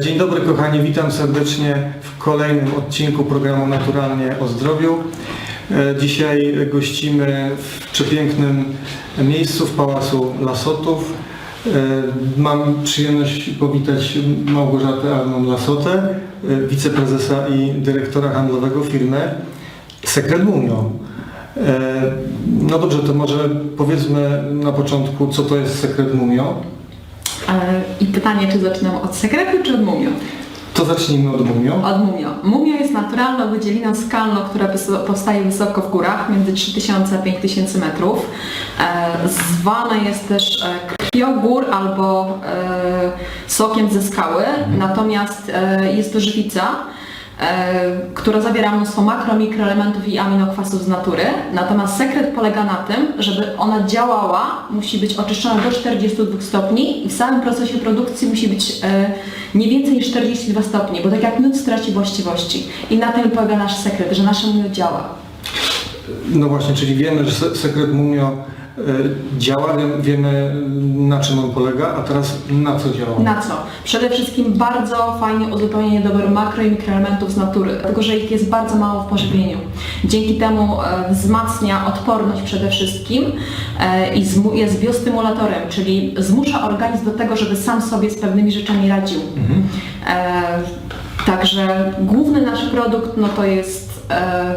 Dzień dobry kochani, witam serdecznie w kolejnym odcinku programu Naturalnie o Zdrowiu. E, Dzisiaj gościmy w przepięknym miejscu w Pałacu Lasotów. E, Mam przyjemność powitać Małgorzatę Arnon Lasotę, e, wiceprezesa i dyrektora handlowego firmy Sekret Mumio. No dobrze, to może powiedzmy na początku, co to jest Sekret Mumio. E, I pytanie, czy zaczynam od sekretu, czy od mumio? To zacznijmy od Mumio. Od mumio. Mumio jest naturalną wydzieliną skalną, która powstaje wysoko w górach, między 3000 a 5000 metrów. E, Zwana jest też e, krwią gór albo sokiem ze skały, natomiast e, jest to żywica, która zawiera mnóstwo makro, mikroelementów i aminokwasów z natury. Natomiast sekret polega na tym, żeby ona działała, musi być oczyszczona do 42 stopni i w samym procesie produkcji musi być e, nie więcej niż 42 stopnie, bo tak jak miód straci właściwości. I na tym polega nasz sekret, że nasze miód działa. No właśnie, czyli wiemy, że se- sekret Mumio e, działa, wiem- wiemy na czym on polega, a teraz na co działa? Na co? Przede wszystkim bardzo fajnie uzupełnienie dobór makro i mikroelementów z natury, dlatego że ich jest bardzo mało w pożywieniu. Dzięki temu e, wzmacnia odporność przede wszystkim e, i jest biostymulatorem, czyli zmusza organizm do tego, żeby sam sobie z pewnymi rzeczami radził. Mhm. E, Także główny nasz produkt no to jest e,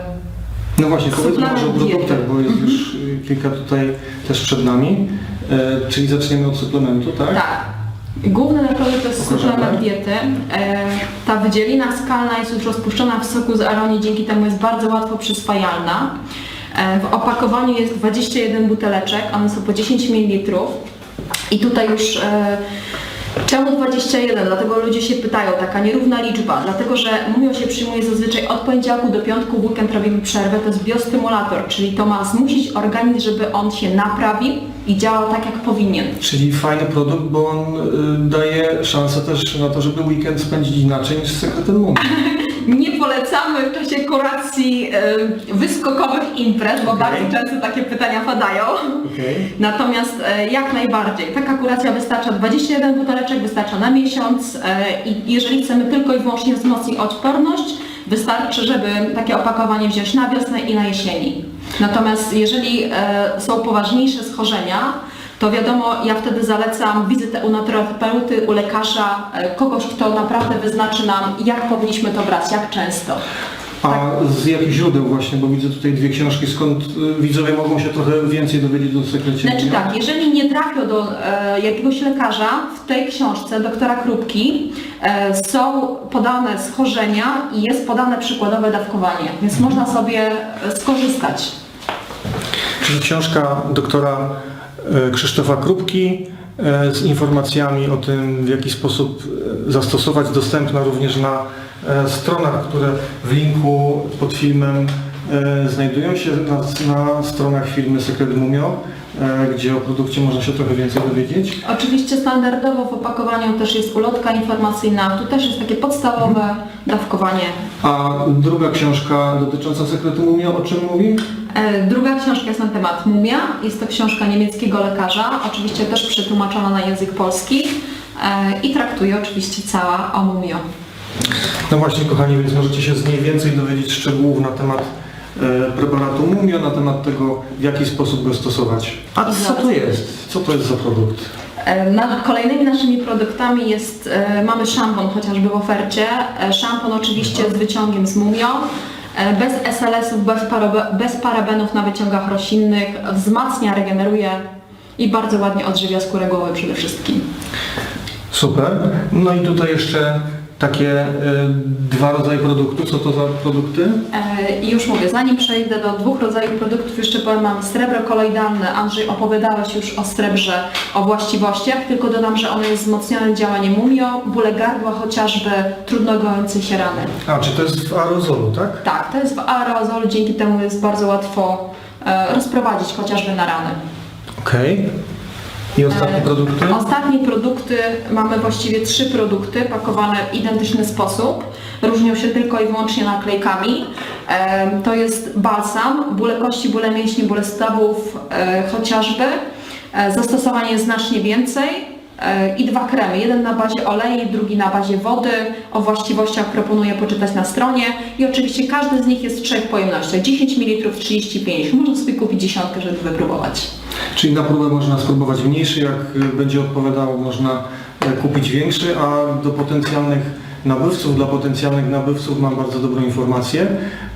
No właśnie, powiedzmy może o produktach, bo jest już y, kilka tutaj też przed nami. E, czyli zaczniemy od suplementu, tak? Tak. Główny produkt to jest suplement diety. E, ta wydzielina skalna jest już rozpuszczona w soku z aronii, dzięki temu jest bardzo łatwo przyswajalna. E, w opakowaniu jest 21 buteleczek, one są po 10 ml. I tutaj już e, Czemu 21? Dlatego ludzie się pytają, taka nierówna liczba. Dlatego, że mumio się przyjmuje zazwyczaj od poniedziałku do piątku, w weekend robimy przerwę. To jest biostymulator, czyli to ma zmusić organizm, żeby on się naprawił i działał tak, jak powinien. Czyli fajny produkt, bo on y, daje szansę też na to, żeby weekend spędzić inaczej niż z sekretem Mumio. Nie polecamy w czasie kuracji wyskokowych imprez, bo Okej. bardzo często takie pytania padają. Okej. Natomiast e, jak najbardziej, taka kuracja wystarcza 21 buteleczek, wystarcza na miesiąc e, i jeżeli chcemy tylko i wyłącznie wzmocnić odporność, wystarczy, żeby takie opakowanie wziąć na wiosnę i na jesieni. Natomiast jeżeli e, są poważniejsze schorzenia, to wiadomo, ja wtedy zalecam wizytę u naturoterapeuty, u lekarza, e, kogoś, kto naprawdę wyznaczy nam, jak powinniśmy to brać, jak często. A z jakich źródeł właśnie, bo widzę tutaj dwie książki, skąd y, widzowie mogą się trochę więcej dowiedzieć o sekrecie Znaczy tak, jeżeli nie trafią do e, jakiegoś lekarza, w tej książce doktora Krupki e, są podane schorzenia i jest podane przykładowe dawkowanie, więc można sobie e, skorzystać. Czyli książka doktora e, Krzysztofa Krupki e, z informacjami o tym, w jaki sposób e, zastosować, dostępna również na e, stronach, które w linku pod filmem e, znajdują się na, na stronach firmy Sekret Mumio, e, gdzie o produkcie można się trochę więcej dowiedzieć. Oczywiście standardowo w opakowaniu też jest ulotka informacyjna, tu też jest takie podstawowe dawkowanie. A druga książka dotycząca Sekretu Mumio o czym mówi? E, Druga książka jest na temat mumia, jest to książka niemieckiego lekarza, oczywiście też przetłumaczona na język polski e, i traktuje oczywiście cała o mumio. No właśnie, kochani, więc możecie się z niej więcej dowiedzieć szczegółów na temat e, preparatu Mumio, na temat tego, w jaki sposób go stosować. A co to jest? Co to jest za produkt? E, Na, kolejnymi naszymi produktami jest, mamy szampon chociażby w ofercie. Szampon oczywiście z wyciągiem z mumio, e, bez SLS-ów, bez, parobe, bez parabenów na wyciągach roślinnych, wzmacnia, regeneruje i bardzo ładnie odżywia skórę głowy przede wszystkim. Super. No i tutaj jeszcze takie e, dwa rodzaje produktów. Co to za produkty? E, I już mówię, zanim przejdę do dwóch rodzajów produktów, jeszcze powiem, mamy srebro koloidalne. Andrzej, opowiadałeś już o srebrze, o właściwościach, tylko dodam, że ono jest wzmocnione działaniem mumio, bóle gardła chociażby, trudno gojące się rany. A, czy to jest w aerozolu, tak? Tak, to jest w aerozolu, dzięki temu jest bardzo łatwo e, rozprowadzić chociażby na rany. Okej. I ostatnie produkty? Ostatnie produkty, mamy właściwie trzy produkty pakowane w identyczny sposób. Różnią się tylko i wyłącznie naklejkami. To jest balsam, bóle kości, bóle mięśni, bóle stawów e, chociażby. E, Zastosowanie jest znacznie więcej. e, i dwa kremy. Jeden na bazie olei, drugi na bazie wody. O właściwościach proponuję poczytać na stronie. I oczywiście każdy z nich jest w trzech pojemnościach. 10 ml, 35 Można sobie kupić dziesiątkę, żeby wypróbować. Czyli na próbę można spróbować mniejszy, jak y, będzie odpowiadał, można e, kupić większy, a do potencjalnych nabywców, dla potencjalnych nabywców mam bardzo dobrą informację,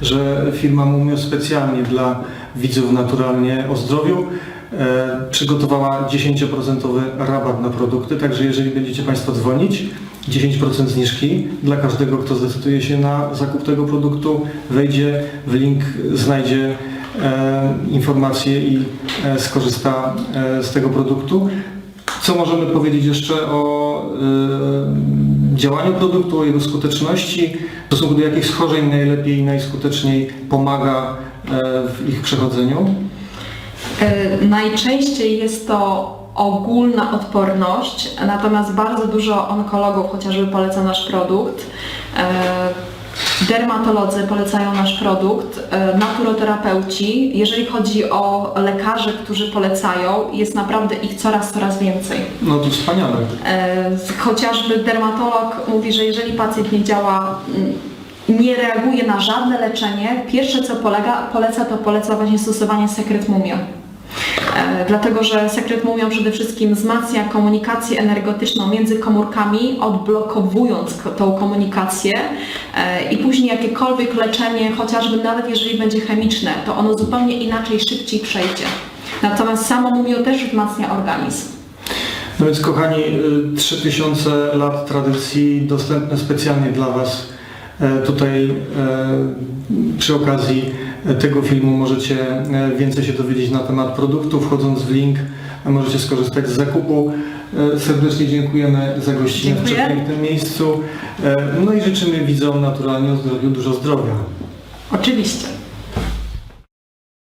że firma Mumio specjalnie dla widzów naturalnie o zdrowiu e, przygotowała 10% rabat na produkty, także jeżeli będziecie Państwo dzwonić, 10% zniżki dla każdego, kto zdecyduje się na zakup tego produktu, wejdzie w link, znajdzie informacje i e, skorzysta e, z tego produktu. Co możemy powiedzieć jeszcze o e, działaniu produktu, o jego skuteczności, w stosunku do jakich schorzeń najlepiej i najskuteczniej pomaga e, w ich przechodzeniu? E, Najczęściej jest to ogólna odporność, natomiast bardzo dużo onkologów chociażby poleca nasz produkt. Dermatolodzy polecają nasz produkt, e, naturoterapeuci. Jeżeli chodzi o lekarzy, którzy polecają, jest naprawdę ich coraz, coraz więcej. No to wspaniale. E, Chociażby dermatolog mówi, że jeżeli pacjent nie działa, mm, nie reaguje na żadne leczenie, pierwsze co polega, poleca, to poleca właśnie stosowanie sekret mumio. E, Dlatego, że sekret mumio przede wszystkim wzmacnia komunikację energetyczną między komórkami, odblokowując ko- tą komunikację e, i później jakiekolwiek leczenie, chociażby nawet jeżeli będzie chemiczne, to ono zupełnie inaczej, szybciej przejdzie. Natomiast samo mumio też wzmacnia organizm. No więc kochani, y, 3000 lat tradycji dostępne specjalnie dla Was. E, Tutaj e, przy okazji tego filmu możecie e, więcej się dowiedzieć na temat produktu, wchodząc w link możecie skorzystać z zakupu. Serdecznie dziękujemy za gościnę w przepięknym miejscu. No i życzymy widzom naturalnie o zdrowiu dużo zdrowia. Oczywiście.